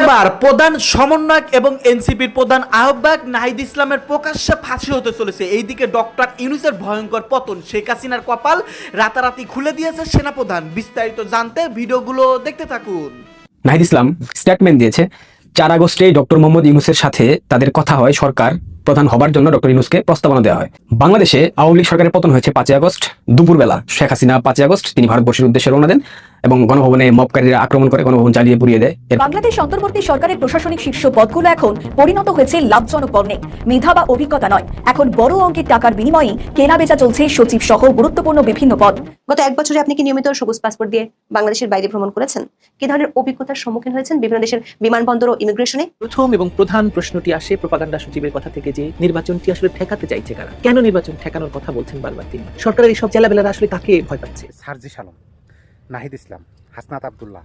এবার প্রধান সমন্বয়ক এবং এনসিপির প্রধান আহ্বায়ক নাহিদ ইসলামের প্রকাশ্যে ফাঁসি হতে চলেছে। এইদিকে ডক্টর ইউনুসের ভয়ঙ্কর পতন, শেখ হাসিনার কপাল রাতারাতি খুলে দিয়েছে সেনাপ্রধান। বিস্তারিত জানতে ভিডিওগুলো দেখতে থাকুন। নাহিদ ইসলাম স্টেটমেন্ট দিয়েছে, চার আগস্টে ডক্টর মোহাম্মদ ইউনুসের সাথে তাদের কথা হয় সরকার প্রধান হবার জন্য ডক্টর ইউনুসকে প্রস্তাবনা দেওয়া হয়। বাংলাদেশে আওয়ামী লীগ সরকারের পতন হয়েছে পাঁচই আগস্ট, দুপুরবেলা শেখ হাসিনা পাঁচই আগস্ট তিনি ভারতবর্ষের উদ্দেশ্যে রওনা দেন। এবং গণভবনে মবকারীরা আক্রমণ করে গণভবন জ্বালিয়ে পুড়িয়ে দেয়। বাংলাদেশ অন্তর্বর্তী সরকারের প্রশাসনিক শীর্ষ পদগুলো এখন পরিণত হয়েছে লাভজনক পণ্যে মেধা বা অভিজ্ঞতা নয়। এখন বড় অঙ্কের টাকার বিনিময়ে কেনা বেচা চলছে সচিব সহ গুরুত্বপূর্ণ বিভিন্ন পদ। গত এক বছরে আপনি কি নিয়মিত সবুজ পাসপোর্ট দিয়ে বাংলাদেশের বাইরে ভ্রমণ করেছেন? কি ধরনের অভিজ্ঞতার সম্মুখীন হয়েছেন বিভিন্ন দেশের বিমানবন্দর ও ইমিগ্রেশনে? প্রথম এবং প্রধান প্রশ্নটি আসে প্রপাগান্ডা সচিবের কথা থেকে যে নির্বাচনটি আসলে ঠেকাতে চাইছে কারা? কেন নির্বাচন ঠেকানোর কথা বলছেন বারবার তিনি? সরকারের এইসব জেলাবেলারা আসলে কাকে ভয় পাচ্ছে? সার্জিস আলম। নাহিদ ইসলাম হাসনাত আবদুল্লাহ।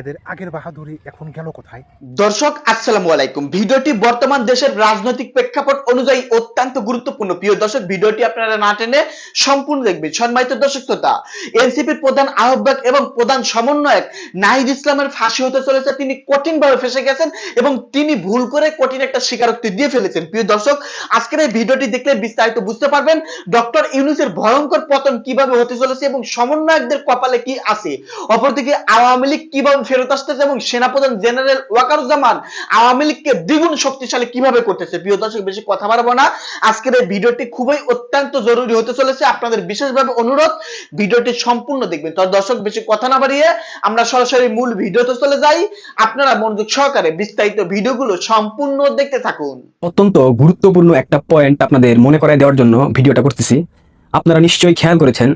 এদের আগের বাহাদুরি এখন গেল কোথায়? দর্শক, আসসালামু আলাইকুম। ভিডিওটি বর্তমান দেশের রাজনৈতিক প্রেক্ষাপট অনুযায়ী অত্যন্ত গুরুত্বপূর্ণ। প্রিয় দর্শক, ভিডিওটি আপনারা না টেনে সম্পূর্ণ দেখবেন। সম্মানিত দর্শক শ্রোতা, এনসিপির প্রধান আহ্বায়ক এবং প্রধান সমন্বয়ক নাহিদ ইসলামের ফাঁসি হতে চলেছে। তিনি কঠিন ভাবে ফেসে গেছেন এবং তিনি ভুল করে কঠিন একটা স্বীকারোক্তি দিয়ে ফেলেছেন। প্রিয় দর্শক, আজকের এই ভিডিওটি দেখলে বিস্তারিত বুঝতে পারবেন ডক্টর ইউনুসের ভয়ঙ্কর পতন কীভাবে হতে চলেছে এবং সমন্বয়কদের কপালে কি আছে? অপরদিকে আওয়ামী লীগ কীভাবে ফেরত আসতেছে এবং সেনাপ্রধান জেনারেল ওয়াকারুজ্জামান আওয়ামী লীগকে দ্বিগুণ শক্তিশালী কীভাবে করতেছে? প্রিয় দর্শক, বেশি কথা বাড়াবো না। আজকের এই ভিডিওটি খুবই অত্যন্ত জরুরি হতে চলেছে। আপনাদের বিশেষভাবে অনুরোধ, ভিডিওটি সম্পূর্ণ দেখবেন। তো দর্শক, বেশি কথা না বাড়িয়ে আমরা সরাসরি মূল ভিডিওতে চলে যাই। আপনারা মনোযোগ সহকারে বিস্তারিত ভিডিওগুলো সম্পূর্ণ দেখতে থাকুন। অত্যন্ত গুরুত্বপূর্ণ একটা পয়েন্ট আপনাদের মনে করায় দেওয়ার জন্য ভিডিওটা করতেছি। আপনারা নিশ্চয়ই খেয়াল করেছেন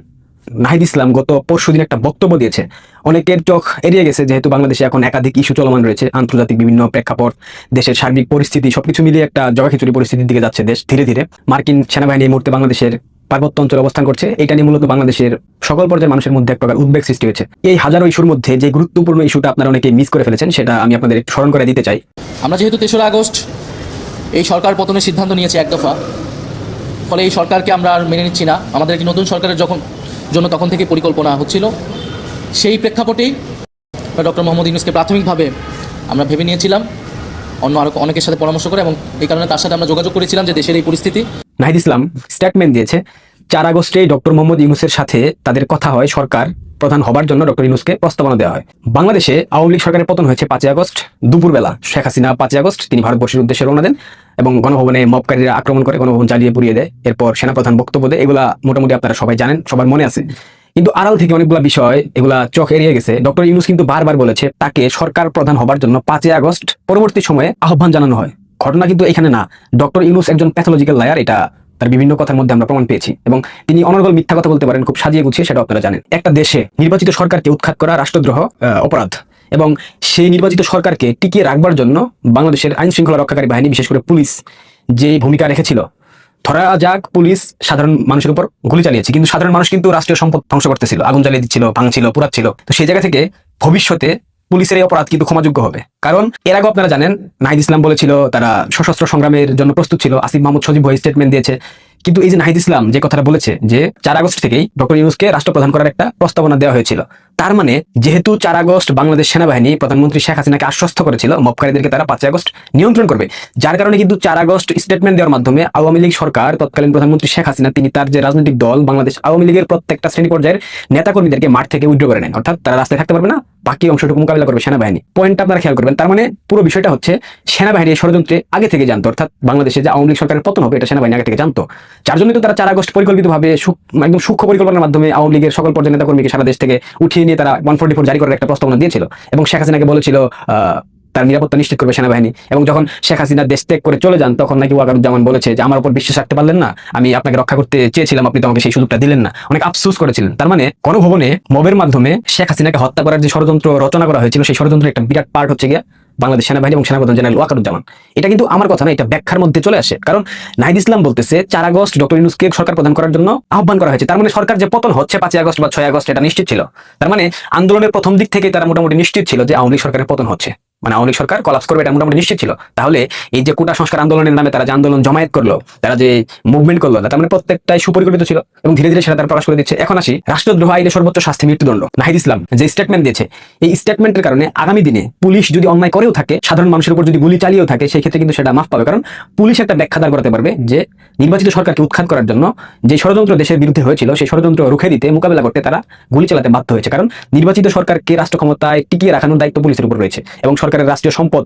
নাহিদ ইসলাম গত পরশুদিন একটা বক্তব্য দিয়েছে। অনেকের চোখ এড়িয়ে গেছে যেহেতু বাংলাদেশে এখন একাধিক ইস্যু চলমান রয়েছে, আন্তর্জাতিক বিভিন্ন প্রেক্ষাপট, দেশের সার্বিক পরিস্থিতি, সবকিছু মিলিয়ে একটা জগাখিচুড়ি পরিস্থিতির দিকে যাচ্ছে দেশ ধীরে ধীরে। মার্কিন সেনাবাহিনী মুহূর্তে বাংলাদেশের পার্বত্য অঞ্চলে অবস্থান করছে। এটা নিয়ে মূলত বাংলাদেশের সকল পর্যায়ের মানুষের মধ্যে এক প্রকার উদ্বেগ সৃষ্টি হয়েছে। এই হাজারো ইস্যুর মধ্যে যে গুরুত্বপূর্ণ ইস্যুটা আপনারা অনেকে মিস করে ফেলেছেন, সেটা আমি আপনাদের একটু স্মরণ করে দিতে চাই। আমরা যেহেতু তেসরা আগস্ট, এই সরকার পতনের সিদ্ধান্ত নিয়েছে এক দফা। ফলে এই সরকারকে আমরা আর মেনে নিচ্ছি না। আমাদের একটি নতুন সরকারের যখন জন্য তখন থেকে পরিকল্পনা হচ্ছিল। সেই প্রেক্ষাপটেই ডক্টর মোহাম্মদ ইউনুসকে প্রাথমিকভাবে আমরা ভেবে নিয়েছিলাম, অন্য আরও অনেকের সাথে পরামর্শ করে এবং এই কারণে তার সাথে আমরা যোগাযোগ করেছিলাম যে দেশের এই পরিস্থিতি। নাহিদ ইসলাম স্টেটমেন্ট দিয়েছে, চার আগস্টে ডক্টর মোহাম্মদ ইউনুসের সাথে তাদের কথা হয়, সরকার প্রধান হবার জন্য ডক্টর ইউনুসকে প্রস্তাবনা দেওয়া হয়। বাংলাদেশে আওয়ামী লীগ সরকারের পতন হয়েছে পাঁচই আগস্ট, দুপুরবেলা শেখ হাসিনা পাঁচই আগস্ট তিনি ভারতবর্ষের উদ্দেশ্যে রওনা দেন। এবং গণভবনে মবকারীরা আক্রমণ করে গণভবন জ্বালিয়ে পুড়িয়ে দেয়। এরপর সেনাপ্রধান বক্তব্য দেয়। এগুলা মোটামুটি আপনারা সবাই জানেন, সবার মনে আছে। কিন্তু আড়াল থেকে অনেকগুলো বিষয়, এগুলা চোখ এড়িয়ে গেছে। ডক্টর ইউনুস কিন্তু বারবার বলেছে, তাকে সরকার প্রধান হবার জন্য পাঁচই আগস্ট পরবর্তী সময়ে আহ্বান জানানো হয়। ঘটনা কিন্তু এখানে না। ডক্টর ইউনুস একজন প্যাথোলজিক্যাল লায়ার এটা তার বিভিন্ন কথার মধ্যে আমরা প্রমাণ পেয়েছি। এবং তিনি অনর্গল মিথ্যা কথা বলতে পারেন, খুব সাজিয়ে গুছিয়ে সেটা আপনারা জানেন। একটা দেশে নির্বাচিত সরকারকে উৎখাত করা রাষ্ট্রদ্রোহ অপরাধ। এবং সেই নির্বাচিত সরকারকে টিকিয়ে রাখবার জন্য বাংলাদেশের আইন শৃঙ্খলা রক্ষাকারী বাহিনী, বিশেষ করে পুলিশ যে ভূমিকা রেখেছিল, ধরা যাক পুলিশ সাধারণ মানুষের উপর গুলি চালিয়েছে, কিন্তু সাধারণ মানুষ কিন্তু রাষ্ট্রীয় সম্পদ ধ্বংস করতেছিল, আগুন জ্বালিয়ে দিচ্ছিল, ভাঙছিল পুরাচ্ছিল তো সেই জায়গা থেকে ভবিষ্যতে পুলিশের এই অপরাধ কিন্তু ক্ষমাযোগ্য হবে। কারণ এর আগে আপনারা জানেন, নাহিদ ইসলাম বলেছিল, তারা সশস্ত্র সংগ্রামের জন্য প্রস্তুত ছিল। আসিফ মাহমুদ সজীব ভাই স্টেটমেন্ট দিয়েছে। কিন্তু এই যে নাহিদ ইসলাম যে কথাটা বলেছে যে চার আগস্ট থেকেই ডক্টর ইউনুসকে রাষ্ট্রপ্রধান করার একটা প্রস্তাবনা দেওয়া হয়েছিল। তার মানে যেহেতু চার আগস্ট বাংলাদেশ সেনাবাহিনী প্রধানমন্ত্রী শেখ হাসিনাকে আশ্বস্ত করেছিল মবকারীদেরকে তারা পাঁচই আগস্ট নিয়ন্ত্রণ করবে। যার কারণে কিন্তু চার আগস্ট স্টেটমেন্ট দেওয়ার মাধ্যমে আওয়ামী লীগ সরকার, তৎকালীন প্রধানমন্ত্রী শেখ হাসিনা, তিনি তার যে রাজনৈতিক দল বাংলাদেশ আওয়ামী লীগের প্রত্যেকটা শ্রেণি পর্যায়ের নেতাকর্মীদেরকে মাঠ থেকে উইড্রো করে নেন। অর্থাৎ তারা রাস্তায় থাকতে পারবে না বাকি অংশটুকু মোকাবিলা করবে সেনাবাহিনী। পয়েন্টটা আপনারা খেয়াল করবেন, তার মানে পুরো বিষয়টা হচ্ছে সেনাবাহিনী ষড়যন্ত্রে আগে থেকে জানতো, অর্থাৎ বাংলাদেশে যে আওয়ামী লীগ সরকারের পতন হবে, এটা সেনাবাহিনী আগে থেকে জানতো। যার জন্য তো তারা চার আগস্ট পরিকল্পিতভাবে একদম সূক্ষ্ম পরিকল্পনার মাধ্যমে আওয়ামী লীগের সকল পর্যায়ের নেতাকর্মীকে সারা দেশ থেকে উঠিয়ে নিয়ে তারা ওয়ান ফোর্টি জারি করার একটা প্রস্তাবনা দিয়েছিল। এবং শেখ হাসিনাকে বলেছিল তার নিরাপত্তা নিশ্চিত করবে সেনাবাহিনী। এবং যখন শেখ হাসিনা দেশ ত্যাগ করে চলে যান, তখন নাকি ওয়াকারুজ্জামান বলেছে যে, আমার উপর বিশ্বাস রাখতে পারলেন না। আমি আপনাকে রক্ষা করতে চেয়েছিলাম, আপনি তো আমাকে সেই সুযোগটা দিলেন না। অনেক আফসোস করেছিলেন। তার মানে গণভবনে মবের মাধ্যমে শেখ হাসিনাকে হত্যা করার যে ষড়যন্ত্র রচনা করা হয়েছিল, সেই ষড়যন্ত্রের একটা বিরাট পার্ট হচ্ছে গিয়ে বাংলাদেশ সেনাবাহিনী এবং সেনাপ্রধান জেনারেল ওয়াকারুজ্জামান। এটা কিন্তু আমার কথা না, এটা ব্যাখ্যার মধ্যে চলে আসে। কারণ নাহিদ ইসলাম বলতেছে, চার আগস্ট ডক্টর ইউনুসকে সরকার প্রদান করার জন্য আহ্বান করা হয়েছে। তার মানে সরকার যে পতন হচ্ছে পাঁচই আগস্ট বা ছয় আগস্ট, এটা নিশ্চিত ছিল। তার মানে আন্দোলনের প্রথম দিক থেকে তারা মোটামুটি নিশ্চিত ছিল যে আওয়ামী সরকারের পতন হচ্ছে। মানে আওয়ামী সরকার কলাপস করবে এটা মোটামুটি নিশ্চিত ছিল। তাহলে এই যে কোটা সংস্কার আন্দোলনের নামে তারা যে আন্দোলন জমায়েত করল, তারা যে মুভমেন্ট করল, তার মানে প্রত্যেকটাই সুপরিকল্পিত ছিল এবং ধীরে ধীরে সেটা তারা প্রকাশ করে দিচ্ছে। এখন আসি, রাষ্ট্রদ্রোহ আইনে সর্বোচ্চ শাস্তি মৃত্যুদণ্ড। নাহিদ ইসলাম যে স্টেটমেন্ট দিয়েছে, এই স্টেটমেন্টের কারণে আগামী দিনে পুলিশ যদি অন্যায় করেও থাকে, সাধারণ মানুষের উপর যদি গুলি চালিয়েও থাকে, সেই ক্ষেত্রে কিন্তু সেটা মাফ পাবে। কারণ পুলিশ একটা ব্যাখ্যা দাঁড় করতে পারবে যে নির্বাচিত সরকারকে উৎখাত করার জন্য যে ষড়যন্ত্র দেশের বিরুদ্ধে হয়েছিল, সেই ষড়যন্ত্র রুখে দিতে মোকাবেলা করতে তারা গুলি চালাতে বাধ্য হয়েছে। কারণ নির্বাচিত সরকারকে রাষ্ট্র ক্ষমতায় টিকিয়ে রাখানোর দায়িত্ব পুলিশের উপর রয়েছে এবং সরকারের রাষ্ট্রীয় সম্পদ,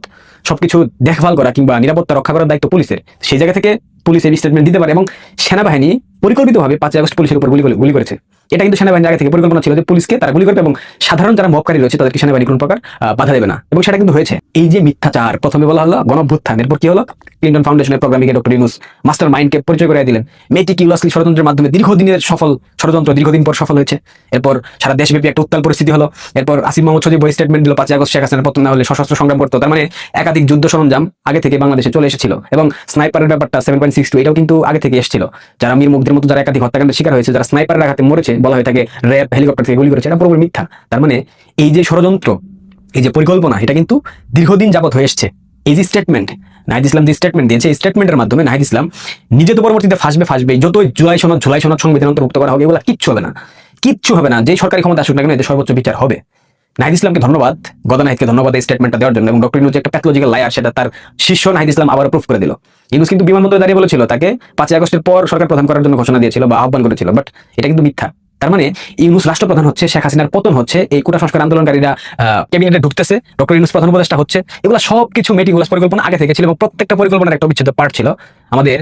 সবকিছু দেখভাল করা কিংবা নিরাপত্তা রক্ষা করার দায়িত্ব পুলিশের। সেই জায়গা থেকে পুলিশ এই স্টেটমেন্ট দিতে পারে এবং সেনাবাহিনী পরিকল্পিতভাবে পাঁচই আগস্ট পুলিশের উপর গুলি গুলি করেছে। এটা কিন্তু সেনাবাহিনীর আগে থেকে পরিকল্পনা ছিল যে পুলিশকে তারা গুলি করবে এবং সাধারণ যারা মবকারী রয়েছে, তাদেরকে সেনাবাহিনী কোনো প্রকার বাধা দেবে না। এবং সেটা কিন্তু হয়েছে। এই যে মিথ্যাচার, প্রথমে বলা হলো গণভ্যুত্থান, এরপর কি হলো? ক্লিন্টন ফাউন্ডেশনের প্রোগ্রামিংয়ে ডক্টর ইউনুস মাস্টার মাইন্ডকে পরিচয় করে দিলেন। মেটিকিউলাসলি ষড়যন্ত্রের মাধ্যমে দীর্ঘদিনের সফল ষড়যন্ত্র, দীর্ঘদিন পর সফল হয়েছে। এরপর সারা দেশব্যাপী একটা উত্তাল পরিস্থিতি হলো। এরপর আসিম মোহাম্মদ সজিব বই স্টেটমেন্ট দিল, পাঁচই আগস্ট শেখ হাসিনার পতন না হলে সশস্ত্র সংগ্রাম করতো। তার মানে একাধিক যুদ্ধ সরঞ্জাম আগে থেকে বাংলাদেশে চলে এসেছিল। এবং স্নাইপারের ব্যাপারটা সেভেন পয়েন্ট সিক্স টু এটাও কিন্তু আগে থেকে এসেছিল। যারা মীর মুগ্ধের মতো যারা একাধিক হত্যাকাণ্ডের শিকার হয়েছে, যারা স্নাইপারের আঘাতে মরেছে বলা হয়ে থাকে র্যাব, হেলিকপ্টার থেকে গুলি করেছে, এটা পুরোপুরি মিথ্যা। তার মানে এই যে ষড়যন্ত্র, এই যে পরিকল্পনা, এটা কিন্তু দীর্ঘদিন যাবত হয়ে এসছে। এই যে স্টেটমেন্ট নাহিদ ইসলাম যে স্টেটমেন্ট দিয়েছে, এই স্টেটমেন্টের মাধ্যমে নাহিদ ইসলাম নিজে তো পরবর্তীতে ফাঁসবে ফাঁসবে যত জুলাই সনদ, ঝুলাই সনদ সংবিধান অন্তর্ভুক্ত করা হবে এগুলো কিচ্ছু হবে না। কিচ্ছু হবে না। যে সরকারি ক্ষমতা আসুক না কেন, এদের সর্বোচ্চ বিচার হবে। নাহিদ ইসলামকে ধন্যবাদ, গদা নাহিদকে ধন্যবাদ এই স্টেটমেন্টটা দেওয়ার জন্য, এবং ডক্টর ইউনুস একটা প্যাথোলজিক্যাল লায়ার সেটা তার শিষ্য নাহিদ ইসলাম আবার প্রুফ করে দিল। ইউনুস কিন্তু বিমানবন্দরে দাঁড়িয়ে বলেছিল তাকে পাঁচই আগস্টের পর সরকার প্রধান করার জন্য ঘোষণা দিয়েছিল বা আহ্বান করেছিল বাট এটা কিন্তু মিথ্যা। তার মানে ইউনুস রাষ্ট্রপ্রধান হচ্ছে, শেখ হাসিনার পতন হচ্ছে, এই কোটা সংস্কার আন্দোলনকারীরা ক্যাবিনেটে ঢুকতেছে, ডক্টর ইউনুস প্রধান উপদেষ্টা হচ্ছে। এগুলো সব কিছু মেটিগুলাস পরিকল্পনা আগে থেকে ছিল এবং প্রত্যেকটা পরিকল্পনার একটা বিচ্ছেদ পার্ট ছিল। আমাদের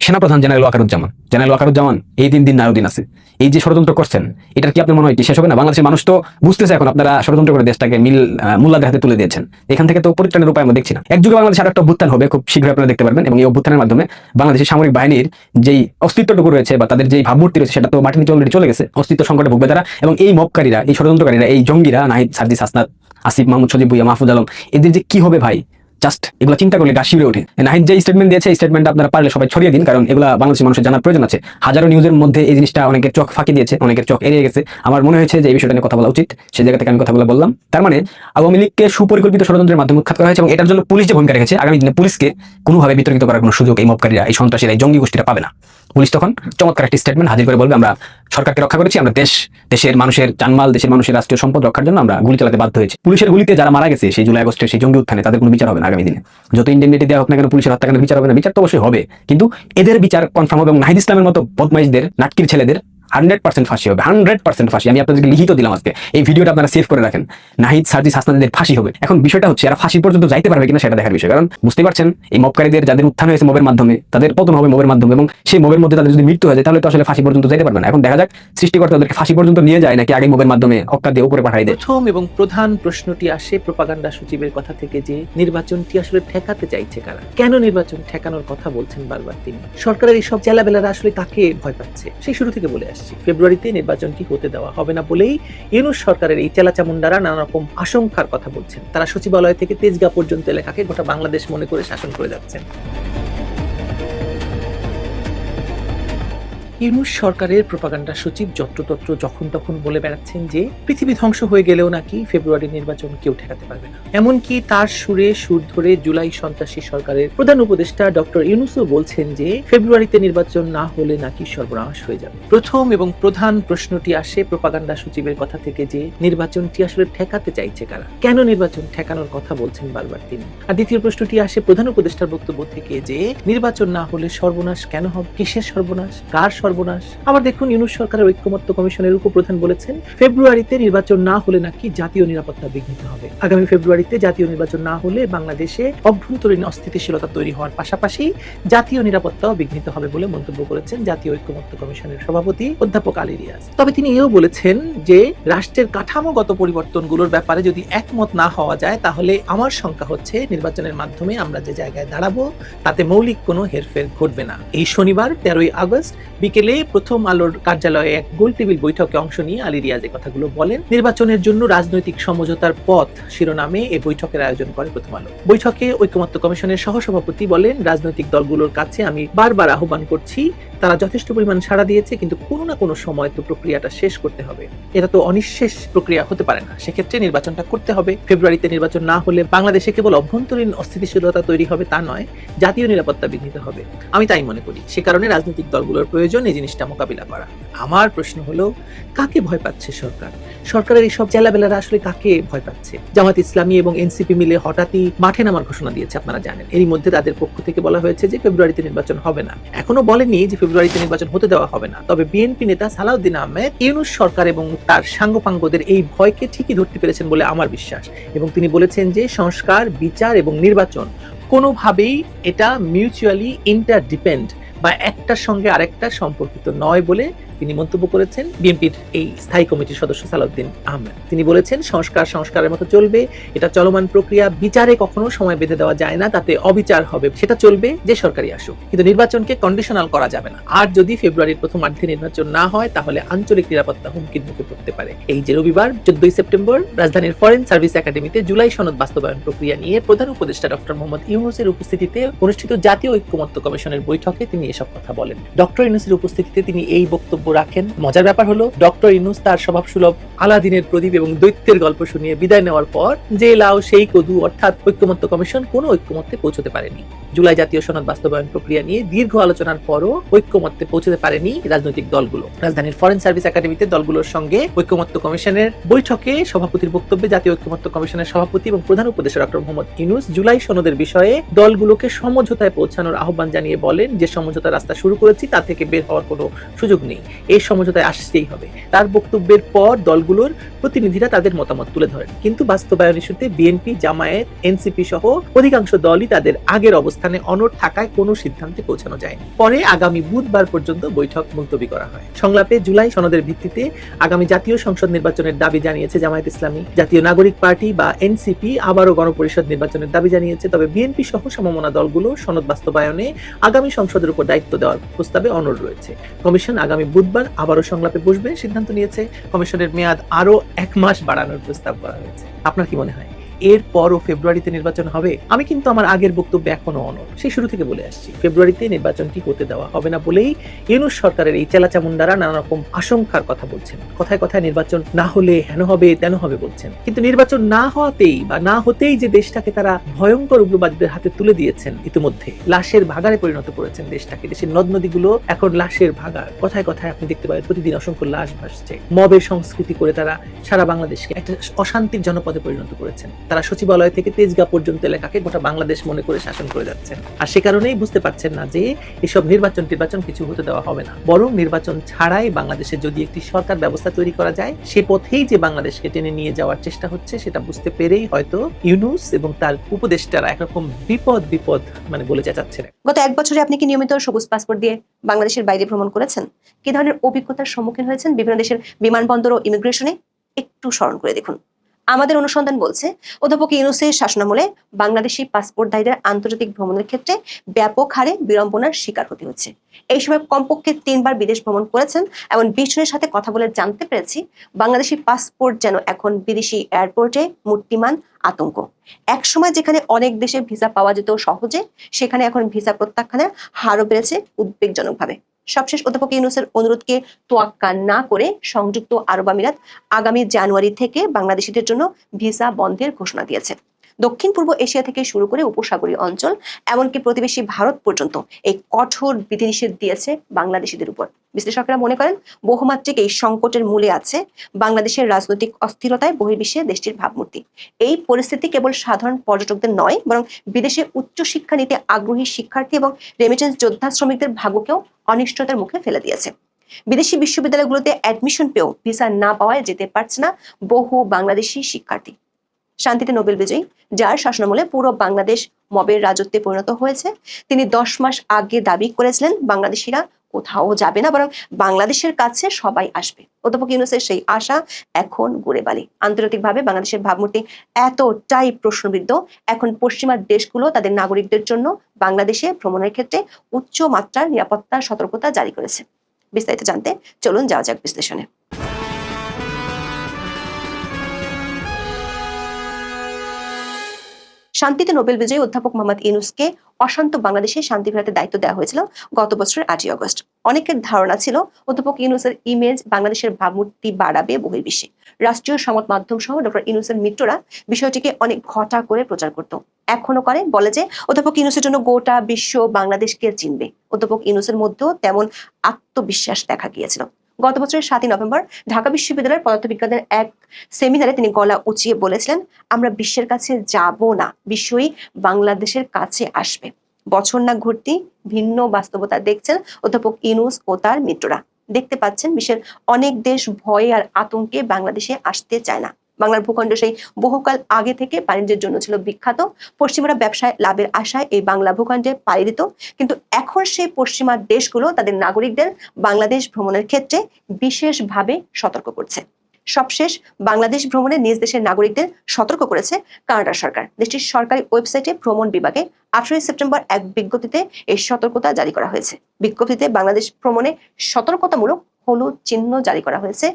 সেনাপ্রধান জেনারেল ওয়াকারুজ্জামান। জেনারেল ওয়াকারুজ্জামান এই দিন দিন না আছে। এই যে ষড়যন্ত্র করছেন এটার কি আপনার মনে হয় শেষ হবে না? বাংলাদেশের মানুষ তো বুঝতেছে এখন আপনারা ষড়যন্ত্র করে দেশটাকে মিল আহ, মোল্লাদের হাতে তুলে দিয়েছেন। এখান থেকে তো পরিত্রাণের উপায় আমরা দেখছি না। এক যুগে বাংলাদেশে আর একটা অভ্যুত্থান হবে খুব শীঘ্রই আপনারা দেখতে পারবেন এবং এই অভ্যুত্থানের মাধ্যমে বাংলাদেশের সামরিক বাহিনীর যেই অস্তিত্বটুকু রয়েছে বা তাদের যেই ভাবমূর্তি রয়েছে সেটা তো মাটির নিচে অলরেডি চলে গেছে। অস্তিত্ব সংকটে ভুগবে তারা এবং এই মবকারীরা এই ষড়যন্ত্রকারীরা এই জঙ্গিরা নাহিদ সার্জিস হাসনাত আসিফ মাহমুদ সজিব ভুইয়া মাহফুজ আলম এদের যে কি হবে ভাই? জাস্ট এগুলো চিন্তা করলে গা শিউরে ওঠে। নাহিদ যে স্টেটমেন্ট দিয়েছে স্টেটমেন্ট আপনারা পারলে সবাই ছড়িয়ে দিন, কারণ এগুলা বাংলাদেশের মানুষের জানার প্রয়োজন আছে। হাজারো নিউজের মধ্যে এই জিনিসটা অনেকের চোখ ফাঁকি দিয়েছে, অনেকের চোখ এড়িয়ে গেছে। আমার মনে হয়েছে যে এই বিষয়টা নিয়ে কথা বলা উচিত। সেই জায়গা থেকে আমি কথাগুলো বললাম। তার মানে আওয়ামী লীগকে সুপরিকল্পিত ষড়যন্ত্রের মাধ্যমে উৎখাত করা হয়েছে এবং এটার জন্য পুলিশ যে ভূমিকা রেখেছে, আগামী দিনে পুলিশকে কোনোভাবে বিতর্কিত করার কোনো সুযোগ এই মবকারীরা এই সন্ত্রাসীরা, এই জঙ্গি গোষ্ঠীরা পাবে না। পুলিশ তখন চমৎকার একটি স্টেটমেন্ট হাজির করে বলবে, আমরা সরকারকে রক্ষা করেছি, আমরা দেশ, দেশের মানুষের জানমাল, দেশের মানুষের রাষ্ট্রীয় সম্পদ রক্ষার জন্য আমরা গুলি চালাতে বাধ্য হয়েছি। পুলিশের গুলিতে যারা মারা গেছে, সেই জুলাই আগস্টের সেই জঙ্গি উত্থানে তাদের কোনো বিচার হবে না আগামী দিনে। যত ইন্ডেমনিটি দেওয়া হোক না কেন, পুলিশের হত্যাকাণ্ডের বিচার হবে না, বিচার তো অবশ্যই হবে। কিন্তু এদের বিচার কনফার্ম হবে এবং নাহিদ ইসলামের মতো বদমাইশদের, নাটকির ছেলেদের হান্ড্রেড পার্সেন্ট ফাঁসি হবে, হান্ড্রেড পার্সেন্ট ফাঁসি। আমি আপনাদেরকে লিখিত দিলাম আজকে। এই ভিডিওটা আপনারা সেভ করে রাখেন। নাহিদ সার্জিস হাসনাদের ফাঁসি হবে। এখন বিষয়টা হচ্ছে, এরা ফাঁসি পর্যন্ত যাইতে পারবে কিনা সেটা দেখার বিষয়। কারণ বুঝতে পারছেন, এই মবকারীদের যাদের উত্থান হয়েছে মবের মাধ্যমে, তাদের পতন হবে মবের মাধ্যমে, এবং সেই মবের মধ্যে তাদের যদি মৃত্যু হয়ে, তাহলে তো আসলে ফাঁসি পর্যন্ত যাইতে পারবে না। এখন দেখা যাক, সৃষ্টিকর্তা তাদেরকে ফাঁসি পর্যন্ত নিয়ে যায় নাকি আগে মবের মাধ্যমে হক্কা দিয়ে উপরে পাঠাই দেয়। প্রথম এবং প্রধান প্রশ্নটি আসে প্রপাগান্ডা সচিবের কথা থেকে যে, নির্বাচনটি আসলে ঠেকাতে চাইছে কারা? কেন নির্বাচন ঠেকানোর কথা বলছেন বারবার তিনি? সরকারের এইসব জেলাবেলারা আসলে কাকে ভয় পাচ্ছে? সেই শুরু থেকে বলে ফেব্রুয়ারিতে নির্বাচনটি হতে দেওয়া হবে না বলেই ইউনুস সরকারের এই চেলাচামুন্ডারা নানা রকম আশঙ্কার কথা বলছেন। তারা সচিবালয় থেকে তেজগা পর্যন্ত এলাকাকে গোটা বাংলাদেশ মনে করে শাসন করে যাচ্ছেন। ইউনুস সরকারের প্রপাগান্ডা সচিব যত্রতত্র যখন তখন বলে বেড়াচ্ছেন যে, পৃথিবী ধ্বংস হয়ে গেলেও নাকি ফেব্রুয়ারি নির্বাচন কেউ ঠেকাতে পারবে না। এমনকি তার সুরে সুর ধরে জুলাই সন্ত্রাসী সরকারের প্রধান উপদেষ্টা ডক্টর ইউনুসও বলছেন যে, ফেব্রুয়ারিতে নির্বাচন না হলে নাকি সর্বনাশ হয়ে যাবে। প্রথম এবং প্রধান প্রশ্নটি আসে প্রপাগান্ডা সচিবের কথা থেকে যে, নির্বাচনটি আসলে ঠেকাতে চাইছে কারা? কেন নির্বাচন ঠেকানোর কথা বলছেন বারবার তিনি? আর দ্বিতীয় প্রশ্নটি আসে প্রধান উপদেষ্টার বক্তব্য থেকে যে, নির্বাচন না হলে সর্বনাশ কেন হবে? কিসের সর্বনাশ? কার সর্বনাশ। আবার দেখুন, ইউনুস সরকারের ঐক্যমত্য কমিশনের উপপ্রধান বলেছেন, ফেব্রুয়ারিতে নির্বাচন না হলে নাকি জাতীয় নিরাপত্তা বিঘ্নিত হবে। আগামী ফেব্রুয়ারিতে জাতীয় নির্বাচন না হলে বাংলাদেশে অভ্যন্তরীণ অস্থিতিশীলতা তৈরি হওয়ার পাশাপাশি জাতীয় নিরাপত্তাও বিঘ্নিত হবে বলে মন্তব্য করেছেন জাতীয় ঐক্যমত্য কমিশনের সভাপতি অধ্যাপক আলী রিয়াজ। তবে তিনি এও বলেছেন যে, রাষ্ট্রের কাঠামোগত পরিবর্তনগুলোর ব্যাপারে যদি একমত না হওয়া যায়, তাহলে আমার শঙ্কা হচ্ছে নির্বাচনের মাধ্যমে আমরা যে জায়গায় দাঁড়াবো, তাতে মৌলিক কোনো হেরফের ঘটবে না। এই শনিবার তেরোই আগস্ট বিকেলে প্রথম আলোর কার্যালয়ে এক গোল টেবিল বৈঠকে অংশ নিয়ে আলী রিয়াজ এ কথাগুলো বলেন। নির্বাচনের জন্য রাজনৈতিক সমঝোতার পথ শিরোনামে এই বৈঠকের আয়োজন করে প্রথম আলো। বৈঠকে ঐক্যমত্য কমিশনের সহসভাপতি বলেন, রাজনৈতিক দলগুলোর কাছে আমি বারবার আহ্বান করছি তারা যথেষ্ট পরিমাণ সাড়া দিয়েছে, কিন্তু কোনো না কোনো সময় তো প্রক্রিয়াটা শেষ করতে হবে। এটা তো অনিঃশেষ প্রক্রিয়া হতে পারে না। সেক্ষেত্রে নির্বাচনটা করতে হবে। ফেব্রুয়ারিতে নির্বাচন না হলে বাংলাদেশে কেবল অভ্যন্তরীণ অস্থিতিশীলতা তৈরি হবে তা নয়, জাতীয় নিরাপত্তা বিঘ্নিত হবে। আমি তাই মনে করি। সে কারণে রাজনৈতিক দলগুলোর প্রয়োজন এই জিনিসটা মোকাবিলা করা। আমার প্রশ্ন হলো, কাকে ভয় পাচ্ছে সরকার? সরকারের এইসব জেলাবেলারা আসলে কাকে ভয় পাচ্ছে? জামাত ইসলামী এবং এনসিপি মিলে হঠাৎই মাঠে নামার ঘোষণা দিয়েছে, আপনারা জানেন। এরই মধ্যে তাদের পক্ষ থেকে বলা হয়েছে যে ফেব্রুয়ারিতে নির্বাচন হবে না। এখনও বলেনি যে ফেব্রুয়ারিতে নির্বাচন হতে দেওয়া হবে না। তবে বিএনপি নেতা সালাউদ্দিন আহমেদ, ইউনুস সরকার এবং তার সাঙ্গপাঙ্গদের এই ভয়কে ঠিকই ধরতে পেরেছেন বলে আমার বিশ্বাস। এবং তিনি বলেছেন যে সংস্কার, বিচার এবং নির্বাচন কোনোভাবেই এটা মিউচুয়ালি ইন্টারডিপেন্ড বা একটার সঙ্গে আরেকটা সম্পর্কিত নয় বলে তিনি মন্তব্য করেছেন, বিএনপির এই স্থায়ী কমিটির সদস্য সালাউদ্দিন আহমেদ। তিনি বলেছেন, সংস্কার সংস্কারের মতো চলবে, এটা চলমান প্রক্রিয়া, বিচারে কখনো সময় বেঁধে দেওয়া যায় না, তাতে অবিচার হবে, সেটা চলবে, যে সরকারি আসুক। কিন্তু নির্বাচনকে কন্ডিশনাল করা যাবে না। আর যদি ফেব্রুয়ারির প্রথম অর্ধে নির্বাচন না হয়, তাহলে আঞ্চলিক নিরাপত্তা হুমকির মুখে পড়তে পারে। এই যে রবিবার, চোদ্দই সেপ্টেম্বর, রাজধানীর ফরেন সার্ভিস একাডেমিতে জুলাই সনদ বাস্তবায়ন প্রক্রিয়া নিয়ে প্রধান উপদেষ্টা ডক্টর মোহাম্মদ ইউনুসের উপস্থিতিতে অনুষ্ঠিত জাতীয় ঐক্যমত্য কমিশনের বৈঠকে তিনি এসব কথা বলেন। ডক্টর ইউনুসের উপস্থিতিতে তিনি এই বক্তব্য রাখেন। মজার ব্যাপার হলো, ডক্টর ইনুস তার স্বভাবসুলভ আলাদিনের প্রদীপ এবং দৈত্যের গল্প শুনিয়ে বিদায় নেওয়ার পর যে লাও সেই কদু অর্থাৎ ঐক্যমত্য কমিশন কোনো ঐক্যমত্যে পৌঁছতে পারেনি। জুলাই জাতীয় সনদ বাস্তবায়ন প্রক্রিয়া নিয়ে দীর্ঘ আলোচনার পরও ঐক্যমত্যে পৌঁছতে পারেনি রাজনৈতিক দলগুলো। রাজধানীর ফরেন সার্ভিস একাডেমিতে দলগুলোর সঙ্গে ঐক্যমত্য কমিশনের বৈঠকে সভাপতির বক্তব্যে জাতীয় ঐক্যমত্য কমিশনের সভাপতি এবং প্রধান উপদেষ্টা ডক্টর মোহাম্মদ ইনুস জুলাই সনদের বিষয়ে দলগুলোকে সমঝোতায় পৌঁছানোর আহ্বান জানিয়ে বলেন, যে সমঝোতার রাস্তা শুরু করেছি তা থেকে বের হওয়ার কোনো সুযোগ নেই। এই সমঝোতায় আসতেই হবে। তার বক্তব্যের পর দলগুলোর প্রতিনিধিরা তাদের মতামত তুলে ধরেন। কিন্তু বাস্তবায়ন ইস্যুতে বিএনপি, জামায়াত, এনসিপি সহ অধিকাংশ দলই তাদের আগের অবস্থানে অনড় থাকায় কোনো সিদ্ধান্তে পৌঁছানো যায়নি। পরে আগামী বুধবার পর্যন্ত বৈঠক মুলতবি করা হয়। সংলাপে জুলাই সনদের ভিত্তিতে আগামী জাতীয় সংসদ নির্বাচনের দাবি জানিয়েছে জামায়াত ইসলামী। জাতীয় নাগরিক পার্টি বা এনসিপি আবারও গণপরিষদ নির্বাচনের দাবি জানিয়েছে, তবে বিএনপি সহ সমমনা দলগুলো সনদ বাস্তবায়নে আগামী সংসদের উপর দায়িত্ব দেওয়ার প্রস্তাবে অনড় রয়েছে। কমিশন আগামী বুধবার আবারও সংলাপে বসবে সিদ্ধান্ত নিয়েছে কমিশনের মেয়াদ আরও এক মাস বাড়ানোর প্রস্তাব করা হয়েছে। আপনার কি মনে হয়? এরপরও ফেব্রুয়ারিতে নির্বাচন হবে। আমি কিন্তু আমার আগের বক্তব্য এখনও অনর সেই শুরু থেকে বলে আসছি। ফেব্রুয়ারিতে নির্বাচনটি হতে দেওয়া হবে না বলেই ইউনুস সরকারের এই চেলাচামুন্ডারা নানা রকম আশঙ্কার কথা বলছেন। কথায় কথায় নির্বাচন না হলে হেন হবে, তেন হবে বলছেন। কিন্তু নির্বাচন না হওয়াতেই বা না হতেই যে দেশটাকে তারা ভয়ঙ্কর উগ্রবাদীদের হাতে তুলে দিয়েছেন ইতিমধ্যে, লাশের ভাগারে পরিণত করেছেন দেশটাকে। দেশের নদ নদীগুলো এখন লাশের ভাগার কথায় কথায় আপনি দেখতে পাবেন প্রতিদিন অসংখ্য লাশ ভাসছে। মবের সংস্কৃতি করে তারা সারা বাংলাদেশকে একটা অশান্তির জনপদে পরিণত করেছেন। তারা সচিবালয় থেকে তেজগাঁ পর্যন্ত এলাকাকে গোটা বাংলাদেশ মনে করে শাসন করে যাচ্ছেন আর সে কারণেই বুঝতে পারছেন না যে এসব নির্বাচন টির্বাচন কিছু হতে দেওয়া হবে না। বরং নির্বাচন ছাড়াই বাংলাদেশে যদি একটি সরকার ব্যবস্থা তৈরি করা যায়, সে পথেই যে বাংলাদেশকে টেনে নিয়ে যাওয়ার চেষ্টা হচ্ছে, সেটা বুঝতে পেরেই হয়তো ইউনুস এবং তার উপদেষ্টারা একরকম বিপদ বিপদ মানে বলে চেঁচাচ্ছেন। গত এক বছরে আপনি কি নিয়মিত সবুজ পাসপোর্ট দিয়ে বাংলাদেশের বাইরে ভ্রমণ করেছেন? কি ধরনের অভিজ্ঞতার সম্মুখীন হয়েছেন বিভিন্ন দেশের বিমানবন্দর ও ইমিগ্রেশনে? একটু স্মরণ করে দেখুন। আমাদের অনুসন্ধান বলছে, অধ্যাপক ইউনুসের শাসনামলে বাংলাদেশি পাসপোর্টধারীদের আন্তর্জাতিক ভ্রমণের ক্ষেত্রে ব্যাপক হারে বিড়ম্বনার শিকার হতে হচ্ছে। এই সময় কমপক্ষে তিনবার বিদেশ ভ্রমণ করেছেন এমন বিশ জনের সাথে কথা বলে জানতে পেরেছি, বাংলাদেশি পাসপোর্ট যেন এখন বিদেশি এয়ারপোর্টে মূর্তিমান আতঙ্ক। এক সময় যেখানে অনেক দেশে ভিসা পাওয়া যেত সহজে, সেখানে এখন ভিসা প্রত্যাখ্যানের হারও বেড়েছে উদ্বেগজনকভাবে। সবশেষ অধ্যাপক ইউনুসের অনুরোধকে তোয়াক্কা না করে সংযুক্ত আরব আমিরাত আগামী জানুয়ারি থেকে বাংলাদেশিদের জন্য ভিসা বন্ধের ঘোষণা দিয়েছে। দক্ষিণ পূর্ব এশিয়া থেকে শুরু করে উপসাগরীয় অঞ্চল, এমনকি প্রতিবেশী ভারত পর্যন্ত এই কঠোর বিধিনিষেধ দিয়েছে বাংলাদেশিদের উপর। বিশ্লেষকরা মনে করেন, বহুমাত্রিক এই সংকটের মূলে আছে বাংলাদেশের রাজনৈতিক অস্থিরতায় বহির্বিশ্বে দেশটির ভাবমূর্তি। এই পরিস্থিতি কেবল সাধারণ পর্যটকদের নয়, বরং বিদেশে উচ্চশিক্ষা নিতে আগ্রহী শিক্ষার্থী এবং রেমিটেন্স যোদ্ধা শ্রমিকদের ভাগ্যকেও অনিশ্চয়তার মুখে ফেলে দিয়েছে। বিদেশি বিশ্ববিদ্যালয়গুলোতে অ্যাডমিশন পেয়েও ভিসা না পাওয়ায় যেতে পারছে না বহু বাংলাদেশি শিক্ষার্থী। শান্তিতে নোবেল বিজয়ী, যার শাসনামলে পুরো বাংলাদেশ মবের রাজত্বে পরিণত হয়েছে। তিনি দশ মাস আগে দাবি করেছিলেন, বাংলাদেশিরা কোথাও যাবে না, বরং বাংলাদেশের কাছে সবাই আসবে। অধ্যাপক ইউনুসের সেই আশা এখন গুড়ে বালি। আন্তর্জাতিকভাবে বাংলাদেশের ভাবমূর্তি এতটাই প্রশ্নবিদ্ধ, এখন পশ্চিমা দেশগুলো তাদের নাগরিকদের জন্য বাংলাদেশে ভ্রমণের ক্ষেত্রে উচ্চ মাত্রার নিরাপত্তা সতর্কতা জারি করেছে। বিস্তারিত জানতে চলুন, যাওয়া যাক বিশ্লেষণে। শান্তিতে নোবেল বিজয়ী অধ্যাপক মোহাম্মদ ইনুসকে অশান্ত বাংলাদেশে শান্তি ফেরাতে দায়িত্ব দেওয়া হয়েছিল গত বছরের আটই অগস্ট অনেকের ধারণা ছিল অধ্যাপক ইউনুসের ইমেজ বাংলাদেশের ভাবমূর্তি বাড়াবে বহির্বিশ্বে। রাষ্ট্রীয় সংবাদ মাধ্যম সহ ডক্টর ইউনুসের মিত্ররা বিষয়টিকে অনেক ঘটা করে প্রচার করত। এখনও করে, বলে যে অধ্যাপক ইউনুসের জন্য গোটা বিশ্ব বাংলাদেশকে চিনবে। অধ্যাপক ইউনুসের মধ্যেও তেমন আত্মবিশ্বাস দেখা গিয়েছিল। গত বছরের সাতই নভেম্বর ঢাকা বিশ্ববিদ্যালয়ের পদার্থবিজ্ঞানের এক সেমিনারে তিনি গলা উঁচিয়ে বলেছিলেন, আমরা বিশ্বের কাছে যাব না, বিশ্বই বাংলাদেশের কাছে আসবে। বছর না ঘুরতি ভিন্ন বাস্তবতা দেখছেন অধ্যাপক ইনুস ও তার মিত্ররা। দেখতে পাচ্ছেন বিশ্বের অনেক দেশ ভয়ে আর আতঙ্কে বাংলাদেশে আসতে চায় না। বাংলার ভূখণ্ড সেই বহুকাল আগে থেকে বাণিজ্যের জন্য ছিল বিখ্যাত। পশ্চিমারা ব্যবসায় লাভের আশায় এই বাংলা ভূখণ্ডে পাড়ি দিত। কিন্তু এখন সেই পশ্চিমা দেশগুলো তাদের নাগরিকদের বাংলাদেশ ভ্রমণের ক্ষেত্রে বিশেষভাবে সতর্ক করছে। সবশেষ বাংলাদেশ ভ্রমণে নিজ দেশের নাগরিকদের সতর্ক করেছে কানাডা সরকার। দেশটির সরকারি ওয়েবসাইটে ভ্রমণ বিভাগে আঠারোই সেপ্টেম্বর এক বিজ্ঞপ্তিতে এই সতর্কতা জারি করা হয়েছে। বিজ্ঞপ্তিতে বাংলাদেশ ভ্রমণে সতর্কতামূলক হলুদ চিহ্ন জারি করা হয়েছে।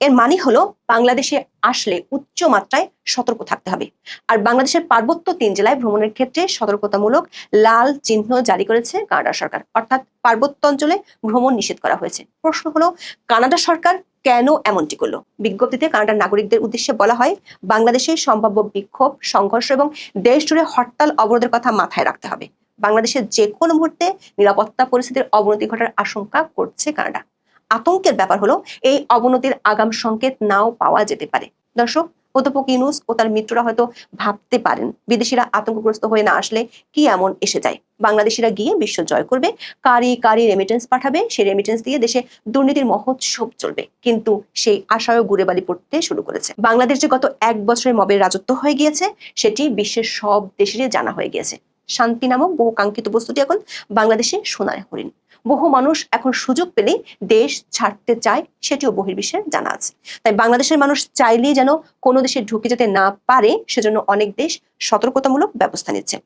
এর মানে হলো বাংলাদেশে আসলে উচ্চ মাত্রায় সতর্ক থাকতে হবে। আর বাংলাদেশের পার্বত্য তিন জেলায় ভ্রমণের ক্ষেত্রে সতর্কতামূলক লাল চিহ্ন জারি করেছে কানাডা সরকার। অর্থাৎ পার্বত্য অঞ্চলে ভ্রমণ নিষেধ করা হয়েছে। প্রশ্ন হলো, কানাডা সরকার কেন এমনটি করল? বিজ্ঞপ্তিতে কানাডার নাগরিকদের উদ্দেশ্যে বলা হয়, বাংলাদেশে সম্ভাব্য বিক্ষোভ, সংঘর্ষ এবং দেশ জুড়ে হরতাল অবরোধের কথা মাথায় রাখতে হবে। বাংলাদেশের যে কোনো মুহূর্তে নিরাপত্তা পরিস্থিতির অবনতি ঘটার আশঙ্কা করছে কানাডা। আতঙ্কের ব্যাপার হলো এই অবনতির আগাম সংকেত নাও পাওয়া যেতে পারে। দর্শক অধ্যাপক ইউনুস ও তার মিত্ররা হয়তো ভাবতে পারেন, বিদেশিরা আতঙ্কগ্রস্ত হয়ে না আসলে কি এমন এসে যায়। বাংলাদেশিরা গিয়ে বিশ্ব জয় করবে কারি কারি রেমিটেন্স পাঠাবে, সেই রেমিটেন্স দিয়ে দেশে দুর্নীতির মহোৎসব চলবে। কিন্তু সেই আশায়ও গুড়ে বালি পড়তে শুরু করেছে। বাংলাদেশ যে গত এক বছরের মবের রাজত্ব হয়ে গিয়েছে, সেটি বিশ্বের সব দেশেরই জানা হয়ে গিয়েছে। শান্তি নামক বহু কাঙ্ক্ষিত বস্তুটি এখন বাংলাদেশে সোনায় হরিণ। বহু মানুষ এখন সুযোগ পেলেই দেশ ছাড়তে চায় সেটিও বহির্বিশ্বের জানা আছে। তাই বাংলাদেশের মানুষ চাইলেই যেন কোনো দেশে ঢুকে যেতে না পারে সেজন্য অনেক দেশ সতর্কতামূলক ব্যবস্থা নিচ্ছে।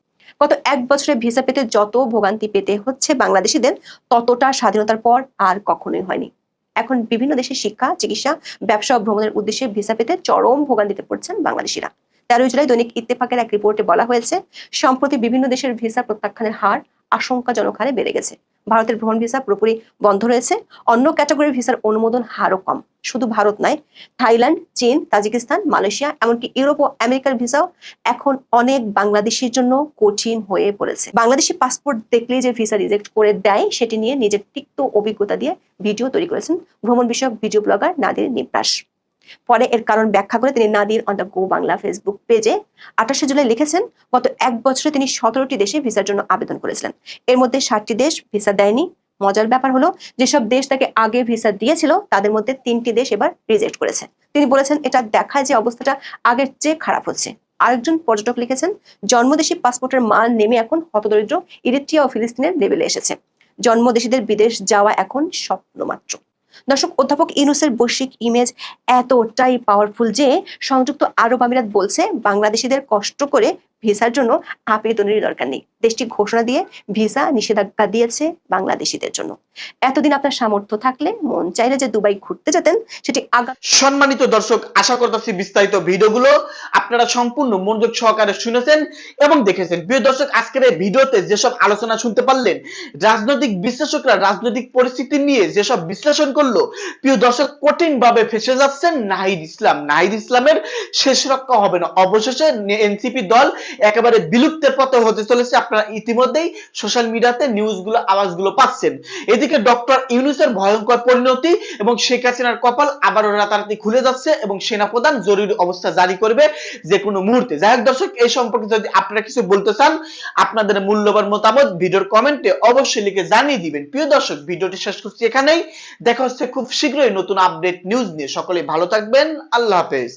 গত এক বছরে ভিসা পেতে যত ভোগান্তি পেতে হচ্ছে বাংলাদেশিদের, ততটা স্বাধীনতার পর আর কখনোই হয়নি। এখন বিভিন্ন দেশে শিক্ষা, চিকিৎসা, ব্যবসা ভ্রমণের উদ্দেশ্যে ভিসা পেতে চরম ভোগান্তিতে পড়ছেন বাংলাদেশিরা। তেরোই জুলাই দৈনিক ইত্তেফাকের এক রিপোর্টে বলা হয়েছে, সম্প্রতি বিভিন্ন দেশের ভিসা প্রত্যাখ্যানের হার আশঙ্কাজনক হারে বেড়ে গেছে। ভারতের ভ্রমণ ভিসা পুরোপুরি বন্ধ রয়েছে, অন্য ক্যাটাগরির ভিসার অনুমোদন হারও কম। শুধু ভারত নয়, থাইল্যান্ড, চীন, তাজিকিস্তান, মালয়েশিয়া, এমনকি ইউরোপ ও আমেরিকার ভিসাও এখন অনেক বাংলাদেশির জন্য কঠিন হয়ে পড়েছে। বাংলাদেশি পাসপোর্ট দেখলেই যে ভিসা রিজেক্ট করে দেয়, সেটি নিয়ে নিজের তিক্ত অভিজ্ঞতা দিয়ে ভিডিও তৈরি করেছেন ভ্রমণ বিষয়ক ভিডিও ব্লগার নাদির নিপ্রাস। পরে এর কারণ ব্যাখ্যা করে তিনি Nadir on the go Bangla Facebook পেজে আঠাশে জুলাই লিখেছেন, গত এক বছরে তিনি সতেরোটি দেশে ভিসার জন্য আবেদন করেছিলেন। এর মধ্যে ষাটটি দেশ ভিসা দেয়নি। মজার ব্যাপার হলো, যেসব দেশ তাকে আগে ভিসা দিয়েছিল, তাদের মধ্যে তিনটি দেশ এবার রিজেক্ট করেছে। তিনি বলেছেন, এটা দেখায় যে অবস্থাটা আগের চেয়ে খারাপ হচ্ছে। আরেকজন পর্যটক লিখেছেন, জন্মদেশী পাসপোর্টের মান নেমে এখন হতদরিদ্র ইরিট্রিয়া ও ফিলিস্তিনের লেভেলে এসেছে। জন্মদেশীদের বিদেশ যাওয়া এখন স্বপ্ন মাত্র দর্শক, অধ্যাপক ইউনুসের বৈশ্বিক ইমেজ এতটাই পাওয়ারফুল যে সংযুক্ত আরব আমিরাত বলছে, বাংলাদেশিদের কষ্ট করে ভিসার জন্য আবেদনের দরকার নেই। দেশটি ঘোষণা দিয়ে ভিসা নিষেধাজ্ঞা দিয়েছে বাংলাদেশিদের জন্য। এতদিন আপনার সামর্থ্য থাকলে মন চাইলে যে দুবাই ঘুরতে যেতেন, সেটি সম্মানিত দর্শক, আশা করতেছি বিস্তারিত ভিডিওগুলো আপনারা সম্পূর্ণ মনোযোগ সহকারে শুনেছেন এবং দেখেছেন। প্রিয় দর্শক, আজকের এই ভিডিওতে যেসব আলোচনা শুনতে পারলেন, রাজনৈতিক বিশ্লেষকরা রাজনৈতিক পরিস্থিতি নিয়ে যেসব বিশ্লেষণ করল, প্রিয় দর্শক কঠিন ভাবে ফেসে যাচ্ছেন নাহিদ ইসলাম। নাহিদ ইসলামের শেষ রক্ষা হবে না। অবশেষে এনসিপি দল একেবারে বিলুপ্তের পথে হতে চলেছে। আপনারা ইতিমধ্যেই সোশ্যাল মিডিয়াতে নিউজগুলো আওয়াজগুলো পাচ্ছেন। এদিকে ডক্টর ইউনুসের ভয়ঙ্কর পরিণতি এবং শেখ হাসিনার কপাল আবারও রাতারাতি খুলে যাচ্ছে এবং সেনাপ্রধান জরুরি অবস্থা জারি করবে যে কোনো মুহূর্তে। যাই হোক দর্শক, এই সম্পর্কে যদি আপনারা কিছু বলতে চান, আপনাদের মূল্যবান মতামত ভিডিওর কমেন্টে অবশ্যই লিখে জানিয়ে দিবেন। প্রিয় দর্শক, ভিডিওটি শেষ করছি এখানেই। দেখা হচ্ছে খুব শীঘ্রই নতুন আপডেট নিউজ নিয়ে। সকলে ভালো থাকবেন। আল্লাহ হাফেজ।